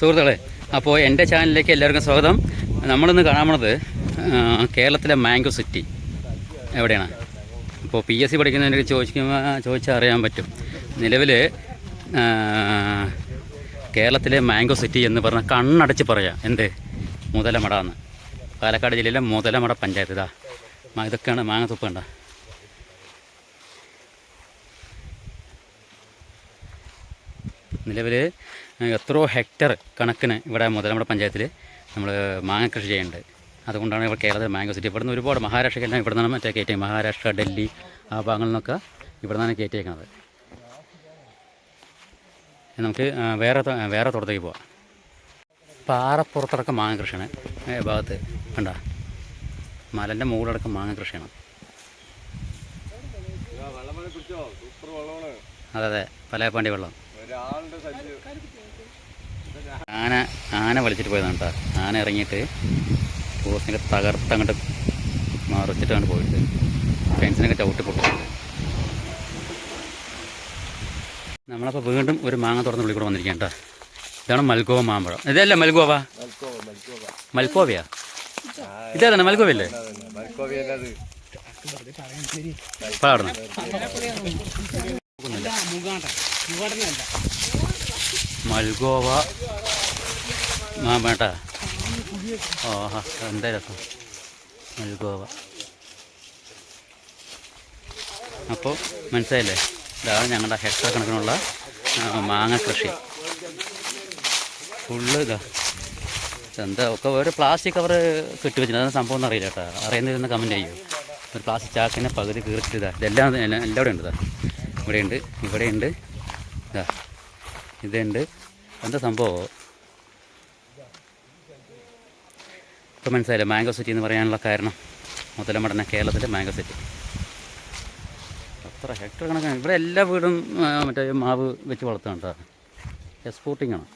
സുഹൃത്തുക്കളെ അപ്പോൾ എന്റെ ചാനലിലേക്ക് എല്ലാവർക്കും സ്വാഗതം. നമ്മളിന്ന് കാണാൻ പോണത് കേരളത്തിലെ മാംഗോ സിറ്റി. എവിടെയാണ്? അപ്പോൾ പി എസ് സി പഠിക്കുന്നതിനൊക്കെ ചോദിക്കുമ്പോൾ ചോദിച്ചാൽ അറിയാൻ പറ്റും. നിലവിൽ കേരളത്തിലെ മാംഗോ സിറ്റി എന്ന് പറഞ്ഞാൽ കണ്ണടച്ച് പറയാം. എന്ത്? മുതലമട എന്ന്. പാലക്കാട് ജില്ലയിലെ മുതലമട പഞ്ചായത്ത്. ഇതാ ഇതൊക്കെയാണ് മാങ്ങത്തുപ്പ് കണ്ട. നിലവിൽ എത്രയോ ഹെക്ടർ കണക്കിന് ഇവിടെ നമ്മുടെ പഞ്ചായത്തിൽ നമ്മൾ മാങ്ങ കൃഷി ചെയ്യുന്നുണ്ട്. അതുകൊണ്ടാണ് ഇവിടെ കേരളത്തിൽ മാംഗോ സിറ്റി. ഇവിടെ നിന്ന് ഒരുപാട് മഹാരാഷ്ട്രക്കെല്ലാം ഇവിടെ നിന്നാണ് മറ്റേ കയറ്റി മഹാരാഷ്ട്ര ഡൽഹി ആ ഭാഗങ്ങളിൽ നിന്നൊക്കെ ഇവിടെ നിന്നാണ് കയറ്റിയേക്കുന്നത്. നമുക്ക് വേറെ വേറെ തോട്ടത്തേക്ക് പോവാം. പാറപ്പുറത്തടക്കം മാങ്ങ കൃഷിയാണ്. ഭാഗത്ത് കണ്ട. മലന്റെ മുകളിലടക്കം മാങ്ങ കൃഷിയാണ്. അതെ അതെ. പലയപ്പാണ്ടി വെള്ളം. ആന ആന വലിച്ചിട്ട് പോയതാണ് കേട്ടോ ആന ഇറങ്ങിയിട്ട് പോസ്റ്റിനൊക്കെ തകർത്ത് അങ്ങോട്ട് മറിച്ചിട്ടാണ് പോയിട്ട് ഫ്രണ്ട്സിനൊക്കെ ചവിട്ടി പൊട്ടിച്ചത് നമ്മളപ്പോൾ വീണ്ടും ഒരു മാങ്ങ തുറന്ന് ഉള്ളിൽ കൂടെ വന്നിരിക്കാം കേട്ടോ ഇതാണ് മൽഗോവ മാമ്പഴം. ഇതല്ല മൽഗോവ? മൽക്കോവയാ ഇതേതാണ് മൽഗോവയല്ലേ? പാടണം മൽഗോവ. മാമേട്ട ഓഹാ എന്താ രസം? മൽഗോവ. അപ്പോൾ മനസ്സിലായില്ലേ? ഇതാണ് ഞങ്ങളുടെ ഹെക്ടർ കണക്കിനുള്ള മാങ്ങ കൃഷി. ഫുള്ള് ഇതാ. എന്താ ഒക്കെ ഒരു പ്ലാസ്റ്റിക് കവർ കെട്ടി വെച്ചിട്ടുണ്ട്. അതാണ് സംഭവം എന്നറിയില്ല കേട്ടോ. അറിയുന്നതിരുന്ന് കമന്റ് ചെയ്യും. ഒരു പ്ലാസ്റ്റിക് ചാക്കിനെ പകുതി ഇതാ. ഇതെല്ലാം എല്ലാവിടെയും എല്ലാവിടെ ഉണ്ട് ഇവിടെയുണ്ട് ഇവിടെയുണ്ട്. ഇതാ ഇതുണ്ട്. എന്താ സംഭവം? ഇപ്പം മനസ്സിലായില്ല മാംഗോ സിറ്റി എന്ന് പറയാനുള്ള കാരണം? മുതലമടന കേരളത്തിലെ മാംഗോ സിറ്റി. അത്ര ഹെക്ടർ കണക്കാണ്. ഇവിടെ എല്ലാ വീടും മറ്റേ മാവ് വെച്ച് വളർത്തുകയാണ് കേട്ടോ എക്സ്പോർട്ടിംഗ് ആണ്.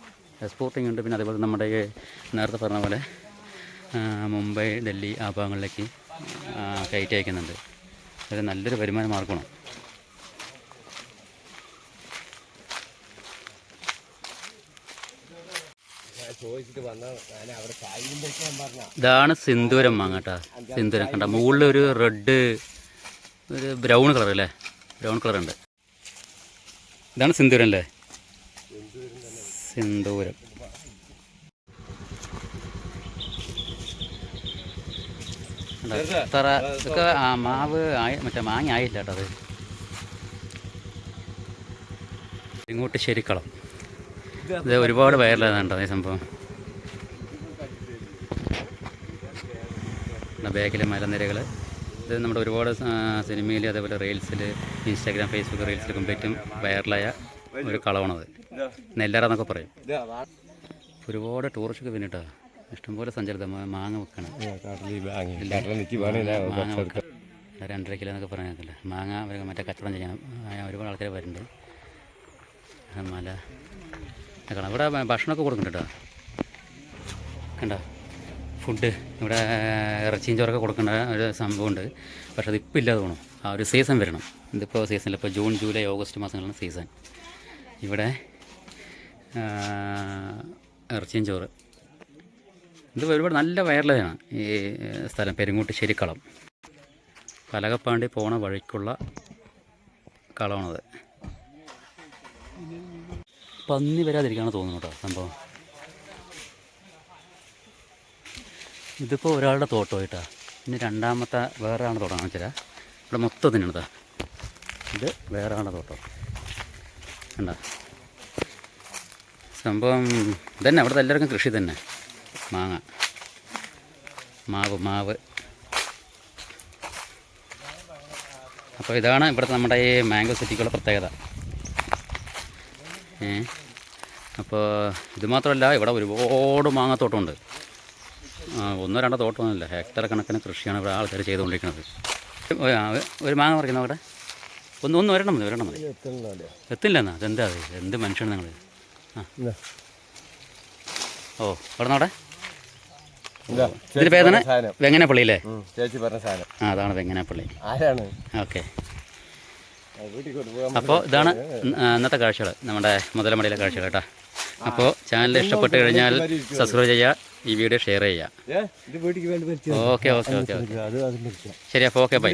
എക്സ്പോർട്ടിംഗ് ഉണ്ട്. പിന്നെ അതേപോലെ നമ്മുടെ നേരത്തെ പറഞ്ഞ പോലെ മുംബൈ ഡൽഹി ആ ഭാഗങ്ങളിലേക്ക് കയറ്റി അയക്കുന്നുണ്ട്. അത് നല്ലൊരു വരുമാന മാർഗമാണ് ഇതാണ് സിന്ദൂരം മാങ്ങ കേട്ടോ. സിന്ദൂരം കണ്ട മുകളിൽ ഒരു റെഡ് ഒരു ബ്രൗൺ കളർ അല്ലേ? ബ്രൗൺ കളർ ഉണ്ട്. ഇതാണ് സിന്ദൂരം അല്ലേ? സിന്ദൂരം? ഇത്ര ഇതൊക്കെ ആ മാവ് ആയി മറ്റേ മാങ്ങ ആയില്ല കേട്ടോ അത്. ഇങ്ങോട്ട് ശരിക്കളം. ഇത് ഒരുപാട് വയറിലാണ് ഈ സംഭവം? ബാക്കിലെ മലനിരകൾ ഇത് നമ്മുടെ ഒരുപാട് സിനിമയിൽ അതേപോലെ റീൽസിൽ ഇൻസ്റ്റാഗ്രാം ഫേസ്ബുക്ക് റീൽസിൽ കുമ്പേറ്റും വൈറലായ ഒരു കളവാണത്. നെല്ലറ എന്നൊക്കെ പറയും. ഒരുപാട് ടൂറിസ്റ്റൊക്കെ പിന്നിട്ടാ. ഇഷ്ടംപോലെ സഞ്ചരിത. മാങ്ങ വെക്കണം. രണ്ടര കിലോ എന്നൊക്കെ പറഞ്ഞില്ല മാങ്ങ മറ്റേ കച്ചവടം ചെയ്യണം ഒരുപാട് ആൾക്കാർ വരുന്നുണ്ട്. മല. കാണാം ഇവിടെ ഭക്ഷണമൊക്കെ കൊടുക്കുന്നുണ്ട് കേട്ടോ. കണ്ട? ഫുഡ് ഇവിടെ ഇറച്ചിയും ചോറൊക്കെ കൊടുക്കേണ്ട ഒരു സംഭവമുണ്ട്. പക്ഷെ അതിപ്പോൾ ഇല്ലാതെ തോന്നും ആ ഒരു സീസൺ വരണം. ഇതിപ്പോൾ സീസണിൽ ഇപ്പോൾ ജൂൺ ജൂലൈ ഓഗസ്റ്റ് മാസങ്ങളിലാണ് സീസൺ. ഇവിടെ ഇറച്ചിയും ചോറ്. ഇത് ഒരുപാട് നല്ല വയറലാണ് ഈ സ്ഥലം. പെരുങ്ങോട്ട് ശരിക്കളം. കലകപ്പാണ്ടി പോണ വഴിക്കുള്ള കളമാണത്. പന്നി വരാതിരിക്കാണ് തോന്നുന്നു കേട്ടോ സംഭവം. ഇതിപ്പോൾ ഒരാളുടെ തോട്ടം കേട്ടാ. ഇനി രണ്ടാമത്തെ വേറെ ആളുടെ തോട്ടം കാണിച്ചാൽ ഇവിടെ മൊത്തം തന്നെയാണ് ഇത് വേറെ ആളുടെ തോട്ടം. കണ്ട? സംഭവം ഇതന്നെ അവിടുത്തെ എല്ലാവർക്കും കൃഷി തന്നെ. മാങ്ങ. മാവ് മാവ്. അപ്പോൾ ഇതാണ് ഇവിടുത്തെ നമ്മുടെ ഈ മാംഗോ സിറ്റിക്കുള്ള പ്രത്യേകത. അപ്പോൾ ഇത് മാത്രമല്ല ഇവിടെ ഒരുപാട് മാങ്ങാത്തോട്ടമുണ്ട്. ഒന്നോ രണ്ടോ തോട്ടമൊന്നുമില്ല. ഹെക്ടർ കണക്കിന് കൃഷിയാണ് ഇവിടെ ആൾക്കാർ ചെയ്തുകൊണ്ടിരിക്കുന്നത്. ഒരു- മാങ്ങ പറിക്കുന്ന അവിടെ? ഒന്ന് ഒന്ന് ഒരെണ്ണം മതി ഒരെണ്ണം മതി എത്തില്ല എന്നാ അതെന്താ അത് എന്ത് മനുഷ്യനാണ് നിങ്ങൾ ആ. ഓ അവിടെ? ഇതിന് ഇതിന്റെ പേരാണ് വെങ്ങനപ്പള്ളി അല്ലേ? ചേച്ചി പറഞ്ഞ സാധനം. ആ അതാണ് വെങ്ങനപ്പള്ളി. ഓക്കെ. അപ്പോൾ ഇതാണ് ഇന്നത്തെ കാഴ്ചകൾ നമ്മുടെ മുതലമടയിലെ കാഴ്ചകൾ കേട്ടോ. അപ്പോൾ ചാനൽ ഇഷ്ടപ്പെട്ട് കഴിഞ്ഞാൽ സബ്സ്ക്രൈബ് ചെയ്യുക ഈ വീഡിയോ ഷെയർ ചെയ്യുക. Okay okay okay okay. ശരി അപ്പോൾ ഓക്കെ ബൈ.